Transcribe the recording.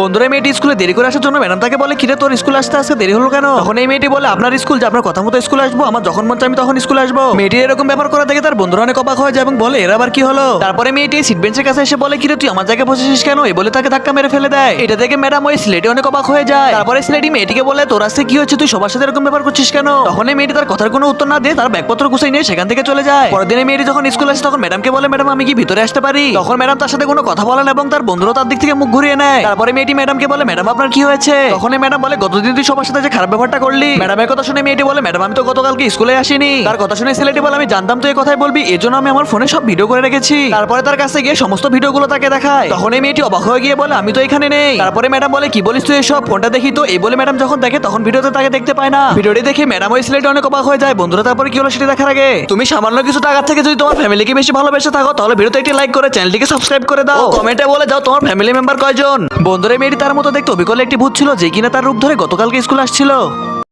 বন্ধুরা মেয়েটি স্কুলে দেরি করে আসার জন্য ম্যাডাম তাকে বলে, কিরে, তোর স্কুল আসতে আসতে দেরি হলো কেন? তখন এই মেয়েটি বলে, আপনার স্কুল যে, আপনার কথা মতো স্কুল আসব, আমার যখন মন আমি তখন স্কুলে আসব। মেয়েটি এরকম ব্যাপার করা দেখে তার বন্ধুরা অনেক অবাক হয়ে যায় এবং বলে, এর আবার কি হলো? তারপরে মেয়েটি সিট বেঞ্চের কাছে এসে বলে, কিরে, তুই আমার জায়গায় বসেছিস কেন? এই বলে তাকে ধাক্কা মেরে ফেলে দেয়। এটা দেখে ম্যাডাম ওই স্লেটে অনেক অবাক হয়ে যায়। তারপরে স্লেটি মেয়েটিকে বলে, তোর আজকে কি হচ্ছে তুই সবার সাথে এরকম ব্যাপার করছিস কেন? তখন মেয়েটি তার কথার কোনো উত্তর না দিয়ে তার ব্যাগপত্র গুছিয়ে নিয়ে সেখান থেকে চলে যায়। পরের দিনে মেয়েটি যখন স্কুল আসে, তখন ম্যাডামকে বলে, ম্যাডাম, আমি কি ভিতরে আসতে পারি? তখন ম্যাডাম তার সাথে কোনো কথা বলেন এবং তার বন্ধুরা তার দিক থেকে মুখ ঘুরিয়ে নেয়। তারপরে ম্যাডামকে বলে, ম্যাডাম, আপনার কি হয়েছে? তখন ম্যাডাম বলে, গতদিন তুই সবার সাথে যে খারাপ ব্যবহারটা করলি, ম্যাডামের কথা শুনে মেয়েটি বলে, ম্যাডাম, আমি তো গতকালকে স্কুলে আসিনি। তার কথা শুনে ছেলেটি বলে, আমি জানতাম তুই এই কথাই বলবি এই জন্য আমি আমার ফোনে সব ভিডিও করে রেখেছি। তারপরে তার কাছে গিয়ে সমস্ত ভিডিওগুলো তাকে দেখায়। তখন এই মেয়েটি অবাক হয়ে গিয়ে বলে, আমি তো এখানে নেই। তারপরে ম্যাডাম বলে, কি বলিস তুই এসব? ফোনটা দেখি তো। এই বলে ম্যাডাম যখন দেখে, তখন ভিডিওতে তাকে দেখতে পায় না। ভিডিওটি দেখে ম্যাডাম ওই ছেলেটি অনেক অবাক হয়ে যায়। বন্ধুরা, তারপরে কি হলো সেটা দেখার আগে? তুমি সামান্য কিছু টাকার থেকে যদি তোমার ফ্যামিলিকে বেশি ভালোবেসে থাকো, তাহলে ভিডিওতে একটি লাইক করে চ্যানেলটিকে সাবস্ক্রাইব করে দাও। কমেন্টে বলে, যাও, তোমার ফ্যামিলি মেম্বার কয়জন? বন্ধুরা মেয়েটি তার মতো দেখতে অবিকল একটি ভূত ছিল যে কিনা তার রূপ ধরে গতকালকে স্কুল আসছিল।